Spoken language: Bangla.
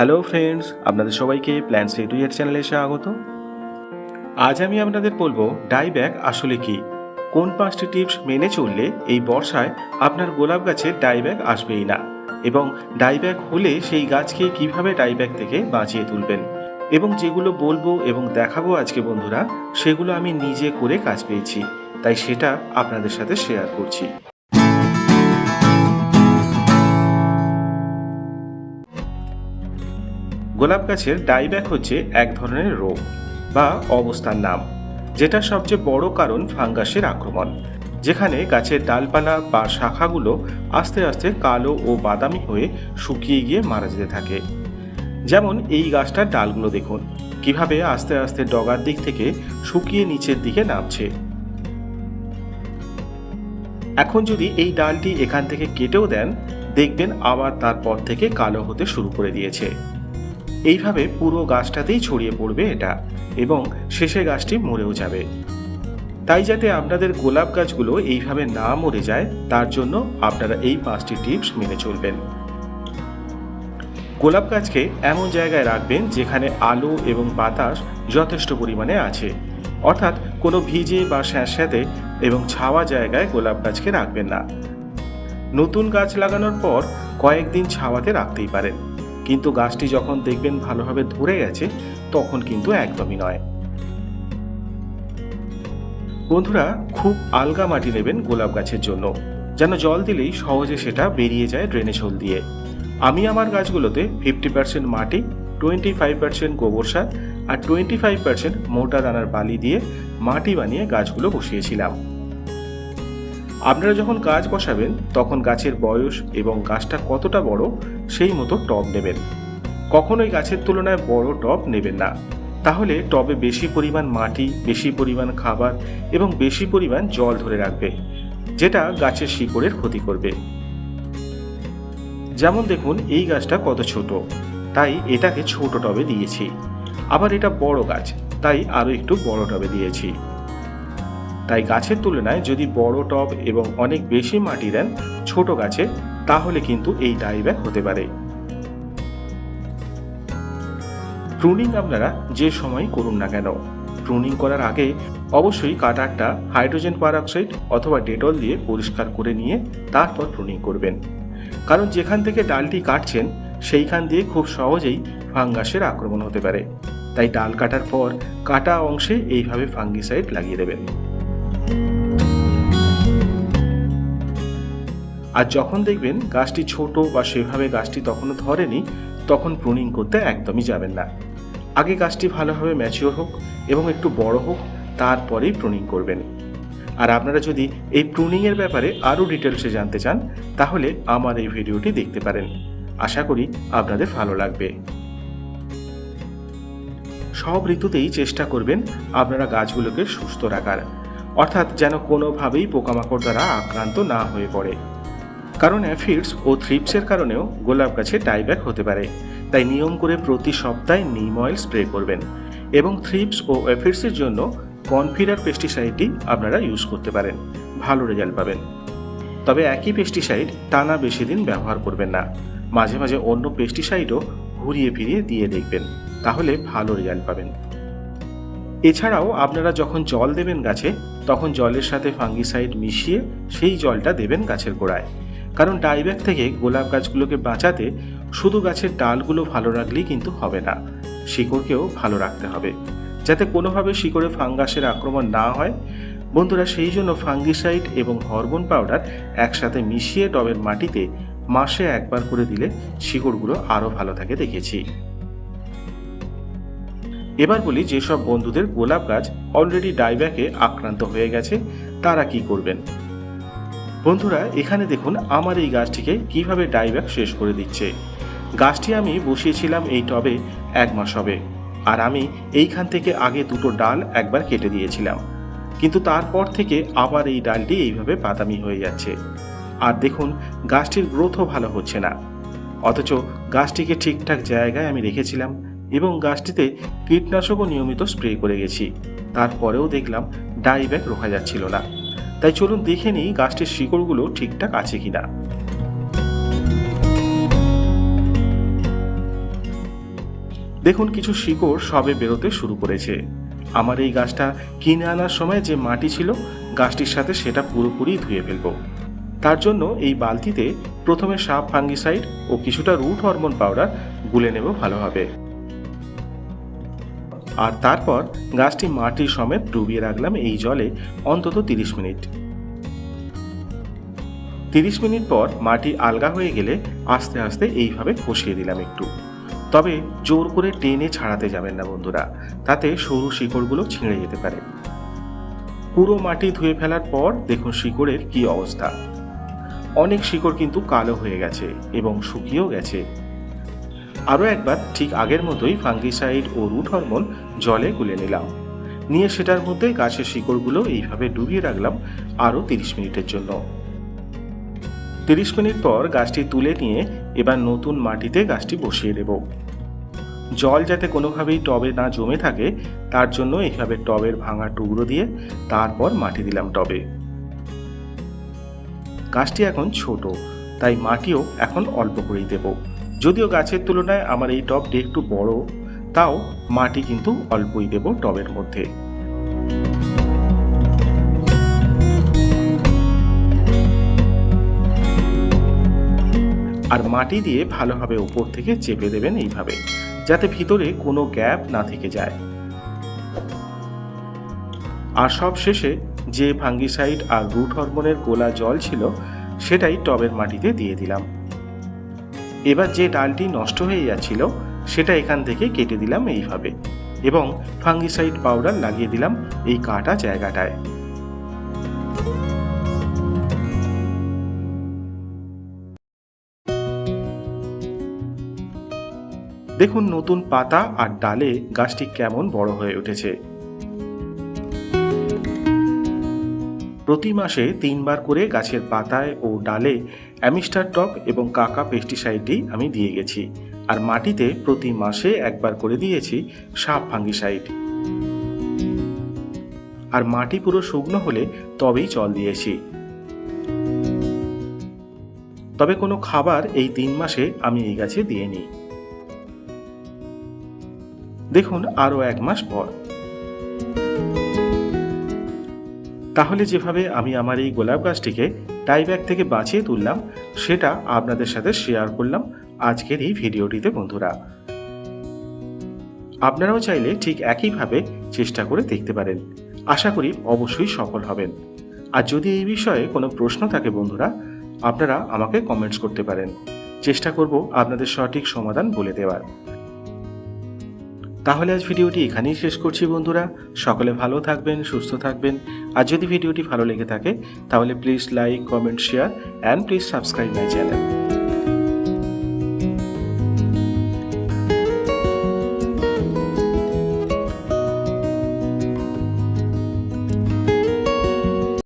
হ্যালো ফ্রেন্ডস আপনাদের সবাইকে প্ল্যান এ টু এর চ্যানেলে স্বাগত। আজ আমি আপনাদের বলব ডাইব্যাক আসলে কি? কোন পাঁচটি টিপস মেনে চললে এই বর্ষায় আপনার গোলাপ গাছে ডাইব্যাক আসবেই না? এবং ডাইব্যাক হলে সেই গাছকে কীভাবে ডাইব্যাক থেকে বাঁচিয়ে তুলবেন? এবং যেগুলো বলব এবং দেখাবো আজকে বন্ধুরা, সেগুলো আমি নিজে করে কাজ পেয়েছি। তাই সেটা আপনাদের সাথে শেয়ার করছি। গোলাপ গাছের ডাইব্যাক হচ্ছে এক ধরনের রোগ বা অবস্থার নাম, যেটা সবচেয়ে বড় কারণ ফাঙ্গাসের আক্রমণ, যেখানে গাছের ডালপালা বা শাখাগুলো আস্তে আস্তে কালো ও বাদামি হয়ে শুকিয়ে গিয়ে মারা যেতে থাকে। যেমন এই গাছটার ডালগুলো দেখুন, কীভাবে আস্তে আস্তে ডগার দিক থেকে শুকিয়ে নিচের দিকে নামছে। এখন যদি এই ডালটি এখান থেকে কেটেও দেন, দেখবেন আবার তারপর থেকে কালো হতে শুরু করে দিয়েছে। এইভাবে পুরো গাছটাতেই ছড়িয়ে পড়বে এটা এবং শেষে গাছটি মরেও যাবে। তাই যাতে আপনাদের গোলাপ গাছগুলো এইভাবে না মরে যায়, তার জন্য আপনারা এই পাঁচটি টিপস মেনে চলবেন। গোলাপ গাছকে এমন জায়গায় রাখবেন যেখানে আলো এবং বাতাস যথেষ্ট পরিমাণে আছে। অর্থাৎ কোনো ভিজে বা স্যাঁতস্যাঁতে এবং ছাওয়া জায়গায় গোলাপ গাছকে রাখবেন না। নতুন গাছ লাগানোর পর কয়েকদিন ছাওয়াতে রাখতেই পারেন। কিন্তু গাছটি যখন দেখবেন ভালোভাবে ধরে গেছে, তখন কিন্তু একদমই নয়। বন্ধুরা, খুব আলগা মাটি নেবেন গোলাপ গাছের জন্য। যেন জল দিলেই সহজে সেটা বেরিয়ে যায় ড্রেনেজ হোল দিয়ে। আমি আমার গাছগুলোতে ফিফটি পার্সেন্ট মাটি টোয়েন্টি ফাইভ পার্সেন্ট গোবর সার আর টোয়েন্টি ফাইভ পার্সেন্ট মোটা দানার বালি দিয়ে মাটি বানিয়ে গাছগুলো বসিয়েছিলাম। আপনারা যখন গাছ বসাবেন, তখন গাছের বয়স এবং গাছটা কতটা বড় সেই মতো টব নেবেন। কখনোই গাছের তুলনায় বড় টব নেবেন না। তাহলে টবে বেশি পরিমাণ মাটি, বেশি পরিমাণ খাবার এবং বেশি পরিমাণ জল ধরে রাখবে, যেটা গাছের শিকড়ের ক্ষতি করবে। যেমন দেখুন, এই গাছটা কত ছোট। তাই এটাকে ছোট টবে দিয়েছি। আবার এটা বড় গাছ, তাই আরও একটু বড় টবে দিয়েছি। তাই গাছের তুলনায় যদি বড় টব এবং অনেক বেশি মাটি দেন ছোট গাছে, তাহলে কিন্তু এই ডাইব্যাক হতে পারে। প্রুনিং আপনারা যে সময় করুন না কেন। প্রুনিং করার আগে অবশ্যই কাটারটা হাইড্রোজেন পারঅক্সাইড অথবা ডেটল দিয়ে পরিষ্কার করে নিয়ে তারপর প্রুনিং করবেন। কারণ যেখান থেকে ডালটি কাটছেন, সেইখান দিয়ে খুব সহজেই ফাঙ্গাসের আক্রমণ হতে পারে। তাই ডাল কাটার পর কাটা অংশে এইভাবে ফাঙ্গিসাইড লাগিয়ে দেবেন। আর যখন দেখবেন গাছটি ছোট বা সেভাবে গাছটি তখনও ধরেনি, তখন প্রুনিং করতে একদমই যাবেন না। আগে গাছটি ভালোভাবে ম্যাচিওর হোক এবং একটু বড় হোক, তারপরেই প্রুনিং করবেন। আর আপনারা যদি এই প্রুনিংয়ের ব্যাপারে আরও ডিটেলসে জানতে চান, তাহলে আমার এই ভিডিওটি দেখতে পারেন। আশা করি আপনাদের ভালো লাগবে। সব ঋতুতেই চেষ্টা করবেন আপনারা গাছগুলোকে সুস্থ রাখার। অর্থাৎ যেন কোনোভাবেই পোকামাকড় দ্বারা আক্রান্ত না হয়ে পড়ে। কারণ অ্যাফিডস ও থ্রিপসের কারণেও গোলাপ গাছে ডাইব্যাক হতে পারে। তাই নিয়ম করে প্রতি সপ্তাহে নিম অয়েল স্প্রে করবেন এবং থ্রিপস ও অ্যাফিডসের জন্য কনফিডার পেস্টিসাইডটি আপনারা ইউজ করতে পারেন। ভালো রেজাল্ট পাবেন। তবে একই পেস্টিসাইড টানা বেশি দিন ব্যবহার করবেন না। মাঝে মাঝে অন্য পেস্টিসাইডও ঘুরিয়ে ফিরিয়ে দিয়ে দেখবেন। তাহলে ভালো রেজাল্ট পাবেন। এছাড়াও আপনারা যখন জল দেবেন গাছে তখন জলের সাথে ফাঙ্গিসাইড মিশিয়ে সেই জলটা দেবেন গাছের গোড়ায়। কারণ ডাইব্যাক থেকে গোলাপ গাছগুলোকে বাঁচাতে শুধু গাছের ডালগুলো ভালো রাখলেই কিন্তু হবে না, শিকড়কেও ভালো রাখতে হবে। যাতে কোনোভাবে শিকড়ে ফাঙ্গাসের আক্রমণ না হয়, বন্ধুরা সেই জন্য ফাঙ্গিসাইড এবং হরমোন পাউডার একসাথে মিশিয়ে টবের মাটিতে মাসে একবার করে দিলে শিকড়গুলো আরও ভালো থাকে, দেখেছি। এবার বলি যেসব বন্ধুদের গোলাপ গাছ অলরেডি ডাইব্যাকে আক্রান্ত হয়ে গেছে, তারা কি করবেন? বন্ধুরা, এখানে দেখুন আমার এই গাছটিকে কীভাবে ডাইব্যাক শেষ করে দিচ্ছে। গাছটি আমি বসিয়েছিলাম এই টবে এক মাস হবে, আর আমি এইখান থেকে আগে দুটো ডাল একবার কেটে দিয়েছিলাম। কিন্তু তারপর থেকে আবার এই ডালটি এইভাবে বাদামি হয়ে যাচ্ছে। আর দেখুন, গাছটির গ্রোথও ভালো হচ্ছে না। অথচ গাছটিকে ঠিকঠাক জায়গায় আমি রেখেছিলাম এবং গাছটিতে কীটনাশকও নিয়মিত স্প্রে করে গেছি। তারপরেও দেখলাম ডাইব্যাক রোখা যাচ্ছিল না। তাই চলুন দেখে নিই গাছটির শিকড়গুলো ঠিকঠাক আছে কিনা। দেখুন, কিছু শিকড় সবে বেরোতে শুরু করেছে। আমার এই গাছটা কিনে আনার সময় যে মাটি ছিল, গাছটির সাথে সেটা পুরোপুরি ধুয়ে ফেলব। তার জন্য এই বালতিতে প্রথমে সাপ ফাঙ্গিসাইড ও কিছুটা রুট হরমোন পাউডার গুলে নেব ভালোভাবে। আর তারপর গাছটি মাটির সমেত ডুবিয়ে রাখলাম এই জলে অন্তত তিরিশ মিনিট। তিরিশ মিনিট পর মাটি আলগা হয়ে গেলে আস্তে আস্তে এইভাবে কষিয়ে দিলাম একটু। তবে জোর করে টেনে ছাড়াতে যাবেন না বন্ধুরা, তাতে সরু শিকড়গুলো ছিঁড়ে যেতে পারে। পুরো মাটি ধুয়ে ফেলার পর দেখুন শিকড়ের কি অবস্থা। অনেক শিকড় কিন্তু কালো হয়ে গেছে এবং শুকিয়েও গেছে। আরও একবার ঠিক আগের মতোই ফাঙ্গিসাইড ও রুট হরমোন জলে গুলে নিলাম। নিয়ে সেটার মধ্যে গাছের শিকড়গুলো এইভাবে ডুবিয়ে রাখলাম আরও তিরিশ মিনিটের জন্য। তিরিশ মিনিট পর গাছটি তুলে নিয়ে এবার নতুন মাটিতে গাছটি বসিয়ে দেব। জল যাতে কোনোভাবেই টবে না জমে থাকে, তার জন্য এইভাবে টবের ভাঙা টুকরো দিয়ে তারপর মাটি দিলাম টবে। গাছটি এখন ছোট, তাই মাটিও এখন অল্প করেই দেব। যদিও গাছের তুলনায় আমার এই টবটি একটু বড়, তাও মাটি কিন্তু অল্পই দেব টবের মধ্যে। আর মাটি দিয়ে ভালোভাবে উপর থেকে চেপে দেবেন এইভাবে, যাতে ভিতরে কোনো গ্যাপ না থেকে যায়। আর সব শেষে যে ফাঙ্গিসাইড আর রুট হরমোনের গোলা জল ছিল, সেটাই টবের মাটিতে দিয়ে দিলাম। এবার যে ডালটি নষ্ট হয়ে যাচ্ছিল, সেটা এখান থেকে কেটে দিলাম এইভাবে এবং ফাঙ্গিসাইড পাউডার লাগিয়ে দিলাম এই কাটা জায়গাটায়। দেখুন নতুন পাতা আর ডালে গাছটি কেমন বড় হয়ে উঠেছে। প্রতি মাসে তিনবার করে গাছের পাতায় ও ডালে অ্যামিস্টার টপ এবং কাকা পেস্টিসাইডটি আমি দিয়ে গেছি। আর মাটিতে প্রতি মাসে একবার করে দিয়েছি সাপ ফাঙ্গিসাইড। আর মাটি পুরো শুকনো হলে তবেই জল দিয়েছি। তবে কোনো খাবার এই তিন মাসে আমি এই গাছে দিয়ে নিই দেখুন আরও এক মাস পর। তাহলে যেভাবে আমি আমার এই গোলাপ গাছটিকে টাইব্যাগ থেকে বাঁচিয়ে তুললাম, সেটা আপনাদের সাথে শেয়ার করলাম আজকের এই ভিডিওটিতে বন্ধুরা। আপনারাও চাইলে ঠিক একইভাবে চেষ্টা করে দেখতে পারেন। আশা করি অবশ্যই সফল হবেন। আর যদি এই বিষয়ে কোনো প্রশ্ন থাকে বন্ধুরা, আপনারা আমাকে কমেন্টস করতে পারেন। চেষ্টা করব আপনাদের সঠিক সমাধান বলে দেওয়ার। তাহলে আজ ভিডিওটি এখানেই শেষ করছি বন্ধুরা। সকলে ভালো থাকবেন, সুস্থ থাকবেন। আর যদি ভিডিওটি ভালো লেগে থাকে, তাহলে please like comment share and please subscribe my channel